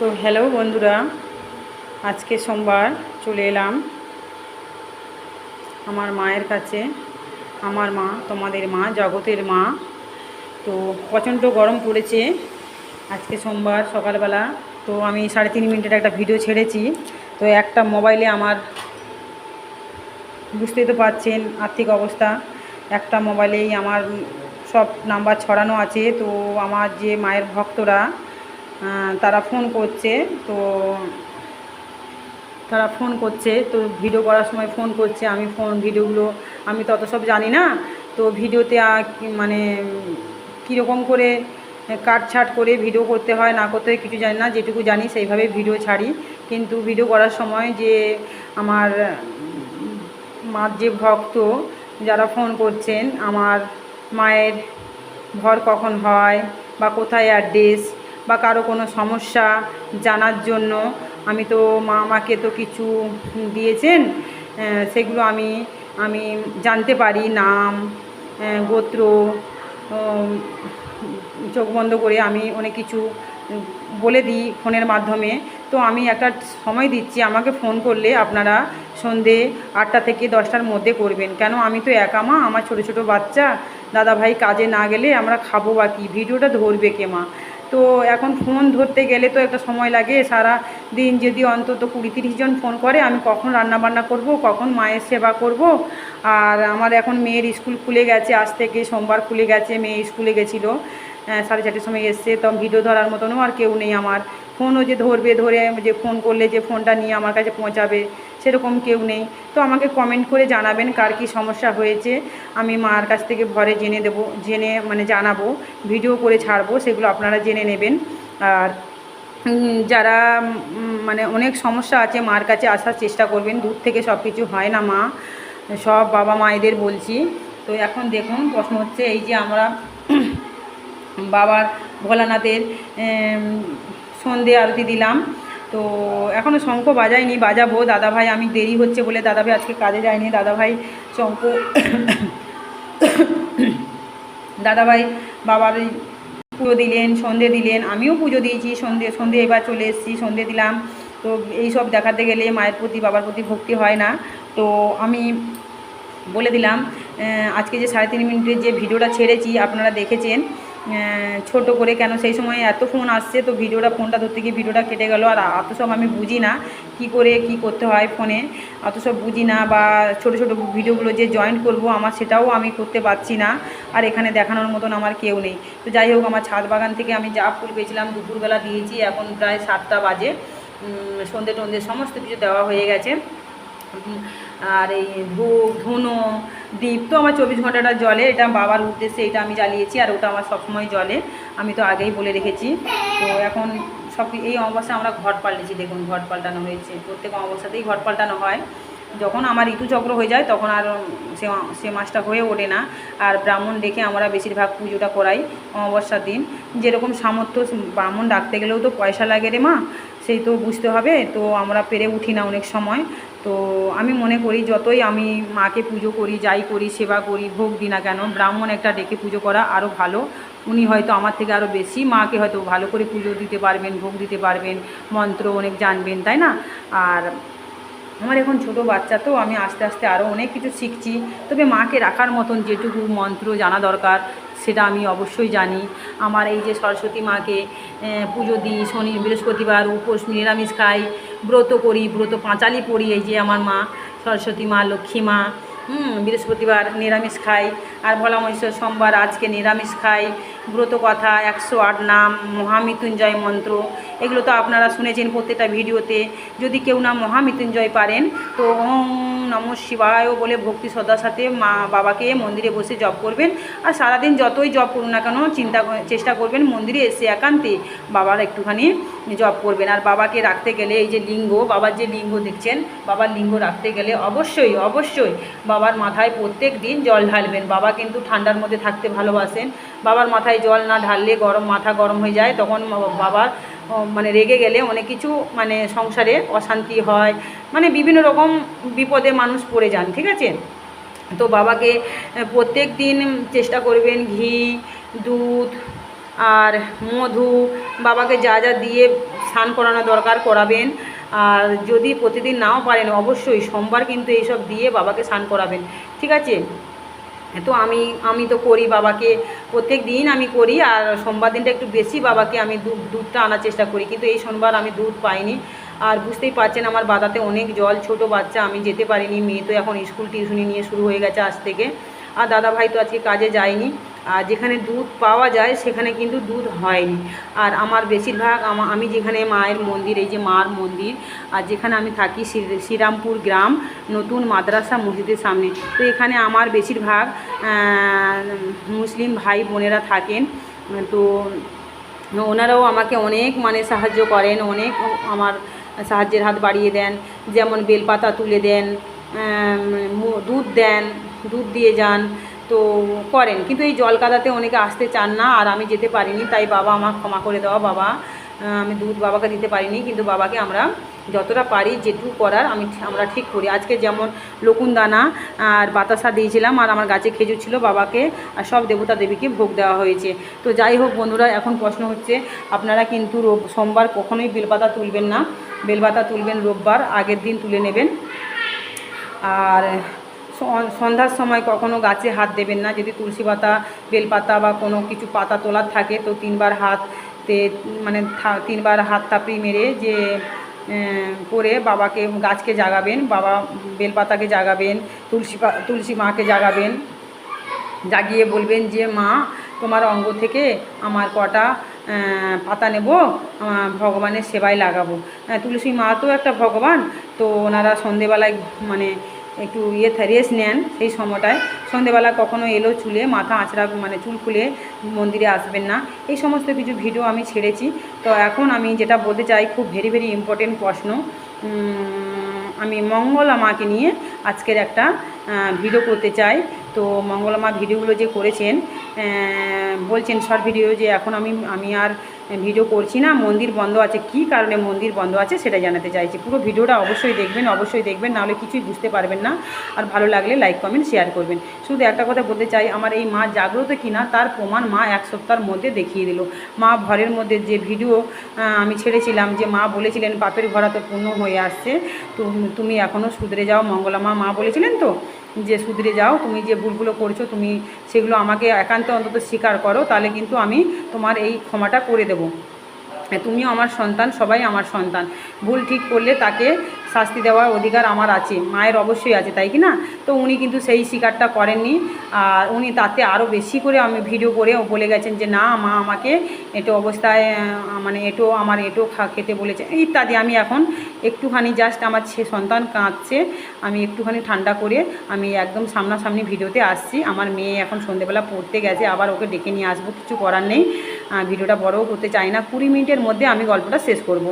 তো হ্যালো বন্ধুরা, আজকে সোমবার চলে এলাম আমার মায়ের কাছে। আমার মা, তোমাদের মা, জগতের মা। তো প্রচণ্ড গরম পড়েছে আজকে সোমবার সকালবেলা। তো আমি সাড়ে তিন মিনিটের একটা ভিডিও ছেড়েছি। তো একটা মোবাইলে আমার বুঝতেই তো পারছেন আর্থিক অবস্থা। একটা মোবাইলেই আমার সব নাম্বার ছড়ানো আছে। তো আমার যে মায়ের ভক্তরা তারা ফোন করছে, তো তারা ফোন করছে, তো ভিডিও করার সময় ফোন করছে, আমি ফোন ভিডিওগুলো আমি তত সব জানি না, তো ভিডিওতে মানে কীরকম করে কাটছাট করে ভিডিও করতে হয়, না করতে হয় কিছু জানি না, যেটুকু জানি সেইভাবে ভিডিও ছাড়ি। কিন্তু ভিডিও করার সময় যে আমার মার যে ভক্ত, যারা ফোন করছেন, আমার মায়ের ঘর কখন হয় বা কোথায় অ্যাড্রেস বা কারও কোনো সমস্যা জানার জন্য আমি তো মা আমাকে তো কিছু দিয়েছেন সেগুলো আমি আমি জানতে পারি, নাম গোত্র চোখ বন্ধ করে আমি অনেক কিছু বলে দিই ফোনের মাধ্যমে। তো আমি একটা সময় দিচ্ছি, আমাকে ফোন করলে আপনারা সন্ধে আটটা থেকে দশটার মধ্যে করবেন। কেন? আমি তো একা মা, আমার ছোট ছোট বাচ্চা। দাদা ভাই কাজে না গেলে আমরা খাব বা কি? ভিডিওটা ধরবে কে মা? তো এখন ফোন ধরতে গেলে তো একটা সময় লাগে সারা দিন যদি অন্তত কুড়ি তিরিশ জন ফোন করে, আমি কখন রান্না বান্না করব, কখন মায়ের সেবা করব। আর আমার এখন মেয়ের স্কুল খুলে গেছে, আজ থেকে সোমবার খুলে গেছে, মেয়ে স্কুলে গেছিল। সাড়ে চারটের সময় এসছে, তো ভিডিও ধরার মতনও আর কেউ নেই আমার। ফোনও যে ধরবে, ধরে যে ফোন করলে যে ফোনটা নিয়ে আমার কাছে পৌঁছাবে। সেরকম কেউ নেই। তো আমাকে কমেন্ট করে জানাবেন কার কী সমস্যা হয়েছে। আমি মার কাছ থেকে ভরে জেনে দেবো, জেনে মানে জানাব ভিডিও করে ছাড়বো, সেগুলো আপনারা জেনে নেবেন। আর যারা মানে অনেক সমস্যা আছে, মার কাছে আসার চেষ্টা করবেন, দূর থেকে সব কিছু হয় না মা। সব বাবা মায়েদের বলছি। তো এখন দেখুন, প্রশ্ন হচ্ছে এই যে আমরা বাবার ভোলানাথের সন্ধে আরতি দিলাম। তো এখনও শঙ্খ বাজাইনি বাজাবো। দাদাভাই, আমি দেরি হচ্ছে বলে দাদাভাই আজকে কাজে যায়নি। দাদাভাই শঙ্খ দাদাভাই বাবার পুজো দিলেন, সন্ধে দিলেন। আমিও পুজো দিয়েছি, সন্ধে সন্ধে এবার চলে এসেছি, সন্ধে দিলাম। তো এই সব দেখাতে গেলে মায়ের প্রতি, বাবার প্রতি ভক্তি হয় না। তো আমি বলে দিলাম আজকে যে সাড়ে তিন মিনিটের যে ভিডিওটা ছেড়েছি, আপনারা দেখেছেন। ছোট করে কেন? সেই সময় এত ফোন আসছে, তো ভিডিওটা ফোনটা ধরতে গিয়ে ভিডিওটা কেটে গেল। আর অত সব আমি বুঝি না কি করে, কি করতে হয় ফোনে অত সব বুঝি না বা ছোট ছোট ভিডিওগুলো যে জয়েন করব, আমার সেটাও আমি করতে পারছি না। আর এখানে দেখানোর মতন আমার কেউ নেই। তো যাই হোক, আমার ছাদ বাগান থেকে আমি যা ফুল পেয়েছিলাম, দুপুরবেলা দিয়েছি। এখন প্রায় সাতটা বাজে। সন্ধে টন্ধে সমস্ত কিছু দেওয়া হয়ে গেছে। আর এই ধূপ ধুনো দ্বীপ তো আমার চব্বিশ ঘন্টাটা জলে, এটা বাবার উদ্দেশ্যে এটা আমি জ্বালিয়েছি আর ওটা আমার সবসময় জলে। আমি তো আগেই বলে রেখেছি। তো এখন সব এই অমাবস্যায় আমরা ঘট পাল্টেছি, দেখুন ঘট পাল্টানো হয়েছে। প্রত্যেক অমাবস্যাতেই ঘট পাল্টানো হয়। যখন আমার ঋতুচক্র হয়ে যায়, তখন আর সে সে মাছটা হয়ে ওঠে না। আর ব্রাহ্মণ ডেকে আমরা বেশিরভাগ পুজোটা করাই অমাবস্যার দিন। যেরকম সামর্থ্য, ব্রাহ্মণ ডাকতে গেলেও তো পয়সা লাগে রে মা। সেই তো বুঝতে হবে, তো আমরা পেরে উঠি না অনেক সময়। তো আমি মনে করি যতই আমি মাকে পুজো করি, যাই করি, সেবা করি, ভোগ দিই না কেন, ব্রাহ্মণ একটা ডেকে পুজো করা আরও ভালো। উনি হয়তো আমার থেকে আরও বেশি, মাকে হয়তো ভালো করে পুজো দিতে পারবেন, ভোগ দিতে পারবেন, মন্ত্র অনেক জানবেন, তাই না? আর আমার এখন ছোট বাচ্চা তো, আমি আস্তে আস্তে আরও অনেক কিছু শিখছি। তবে মাকে রাখার মতন যেটুকু মন্ত্র জানা দরকার, সেটা আমি অবশ্যই জানি। আমার এই যে সরস্বতী মাকে পুজো দিই, শনি, বৃহস্পতিবার, উপোস, নিরামিষ খাই, ব্রত করি, ব্রত পাঁচালি পড়ি, এই যে আমার মা, সরস্বতী মা, লক্ষ্মী মা, হুম, বৃহস্পতিবার নিরামিষ খাই, আর ভোলা মহেশ্বর সোমবার আজকে নিরামিষ খাই ব্রত কথা, একশো আট নাম, মহামৃত্যুঞ্জয় মন্ত্র, এগুলো তো আপনারা শুনেছেন প্রত্যেকটা ভিডিওতে। যদি কেউ না মহামৃত্যুঞ্জয় পারেন, তো ওম নম শিবায় বলে ভক্তি শ্রদ্ধার সাথে মা বাবাকে মন্দিরে বসে জপ করবেন। আর সারাদিন যতই জপ করুন না কেন, চিন্তা চেষ্টা করবেন মন্দিরে এসে একান্তে বাবার একটুখানি জপ করবেন। আর বাবাকে রাখতে গেলে এই যে লিঙ্গ, বাবার যে লিঙ্গ দেখছেন, বাবার লিঙ্গ রাখতে গেলে অবশ্যই অবশ্যই বাবার মাথায় প্রত্যেক দিন জল ঢালবেন। বাবা কিন্তু ঠান্ডার মধ্যে থাকতে ভালোবাসেন। বাবার মাথায় জল না ঢাললে গরম, মাথা গরম হয়ে যায়, তখন বাবার মানে রেগে গেলে অনেক কিছু মানে সংসারে অশান্তি হয় মানে বিভিন্ন রকম বিপদে মানুষ পড়ে যান, ঠিক আছে? তো বাবাকে প্রত্যেক দিন চেষ্টা করবেন ঘি, দুধ আর মধু, বাবাকে যা যা দিয়ে স্নান করানো দরকার করাবেন, আর যদি প্রতিদিন নাও পারেন, অবশ্যই সোমবার কিন্তু এইসব দিয়ে বাবাকে স্নান করাবেন, ঠিক আছে? তো আমি আমি তো করি বাবাকে, প্রত্যেক দিন আমি করি আর সোমবার দিনটা একটু বেশি বাবাকে আমি দুধ, দুধটা আনার চেষ্টা করি। কিন্তু এই সোমবার আমি দুধ পাইনি। আর বুঝতেই পারছেন আমার বাদাতে অনেক জল, ছোট বাচ্চা, আমি যেতে পারিনি। মেয়ে তো এখন স্কুল টিউশনি নিয়ে শুরু হয়ে গেছে আজ থেকে। আর দাদা ভাই তো আজকে কাজে যায়নি। আর যেখানে দুধ পাওয়া যায়, সেখানে কিন্তু দুধ হয়নি। আর আমার বেশিরভাগ আমা- যেখানে মায়ের মন্দির, এই যে মার মন্দির, আর যেখানে আমি থাকি শ্রী- শ্রীরামপুর গ্রাম, নতুন মাদ্রাসা মসজিদের সামনে। তো এখানে আমার বেশিরভাগ মুসলিম ভাই বোনেরা থাকেন। তো ওনারাও আমাকে অনেক মানে সাহায্য করেন, অনেক আমার সাহায্যের হাত বাড়িয়ে দেন। যেমন বেলপাতা তুলে দেন দুধ দেন দুধ দিয়ে যান, তো করেন। কিন্তু এই জল কাদাতে অনেকে আসতে চান না, আর আমি যেতে পারিনি, তাই বাবা আমার ক্ষমা করে দেওয়া, বাবা। আমি দুধ বাবাকে দিতে পারিনি, কিন্তু বাবাকে আমরা যতটা পারি যেটুকু করার আমি আমরা ঠিক করি। আজকে যেমন লকুনদানা আর বাতাসা দিয়েছিলাম, আর আমার গাছে খেজুর ছিল, বাবাকে আর সব দেবতা দেবীকে ভোগ দেওয়া হয়েছে। তো যাই হোক বন্ধুরা, এখন প্রশ্ন হচ্ছে, আপনারা কিন্তু সোমবার কখনোই বেলপাতা তুলবেন না। বেলপাতা তুলবেন রোববার, আগের দিন তুলে নেবেন। আর সন্ধ্যার সময় কখনো গাছে হাত দেবেন না। যদি তুলসী পাতা, বেলপাতা বা কোনো কিছু পাতা তোলার থাকে, তো তিনবার হাতে মানে তিনবার হাত তাপড়ি মেরে যে করে বাবাকে গাছকে জাগাবেন। বাবা বেলপাতাকে জাগাবেন, তুলসী তুলসী মাকে জাগাবেন। জাগিয়ে বলবেন যে, মা, তোমার অঙ্গ থেকে আমার কটা পাতা নেব ভগবানের সেবায় লাগাবো। তুলসী মা তো একটা ভগবান, তো ওনারা সন্ধেবেলায় মানে একটু ইয়ে রেস্ট নেন সেই সময়টায়। সন্ধেবেলা কখনো এলো চুলে, মাথা আঁচড়া মানে চুল খুলে মন্দিরে আসবেন না। এই সমস্ত কিছু ভিডিও আমি ছেড়েছি। তো এখন আমি যেটা বলতে চাই, খুব ভেরি ভেরি ইম্পর্টেন্ট প্রশ্ন। আমি মঙ্গলা মাকে নিয়ে আজকের একটা ভিডিও করতে চাই। তো মঙ্গলা মা ভিডিওগুলো যে করেছেন বলছেন শর্ট ভিডিও যে এখন আমি আমি আর ভিডিও করছি না, মন্দির বন্ধ আছে। কি কারণে মন্দির বন্ধ আছে সেটা জানাতে চাইছি। পুরো ভিডিওটা অবশ্যই দেখবেন অবশ্যই দেখবেন, নাহলে কিছুই বুঝতে পারবেন না। আর ভালো লাগলে লাইক কমেন্ট শেয়ার করবেন। শুধু একটা কথা বলতে চাই, আমার এই মা জাগ্রত কিনা তার প্রমাণ মা এক সপ্তাহের মধ্যে দেখিয়ে দিল। মা ভরের মধ্যে যে ভিডিও আমি ছেড়েছিলাম যে মা বলেছিলেন পাপের ভরা তো পূর্ণ হয়ে আসছে। তুমি এখনও শুধরে যাও মঙ্গলা মা। মা বলেছিলেন তো? যে শুধরে যাও, তুমি যে ভুলগুলো করছ, তুমি সেগুলো আমাকে একান্ত অন্তত স্বীকার করো, তাহলে কিন্তু আমি তোমার এই ক্ষমাটা করে দেবো। তুমিও আমার সন্তান, সবাই আমার সন্তান। ভুল ঠিক করলে তাকে শাস্তি দেওয়ার অধিকার আমার আছে, মায়ের অবশ্যই আছে, তাই কি না? তো উনি কিন্তু সেই স্বীকারটা করেননি। আর উনি তাতে আরও বেশি করে আমি ভিডিও করে বলে গেছেন যে, না, মা আমাকে এটো অবস্থায় মানে এটো, আমার এটো খা, খেতে বলেছে। ইত্যাদি। আমি এখন একটুখানি জাস্ট আমার ছে, সন্তান কাঁদছে। আমি একটুখানি ঠান্ডা করে আমি একদম সামনাসামনি ভিডিওতে আসছি। আমার মেয়ে এখন সন্ধেবেলা পড়তে গেছে, আবার ওকে ডেকে নিয়ে আসব, কিছু করার নেই। ভিডিওটা বড়ও করতে চাই না। কুড়ি মিনিটের মধ্যে আমি গল্পটা শেষ করব।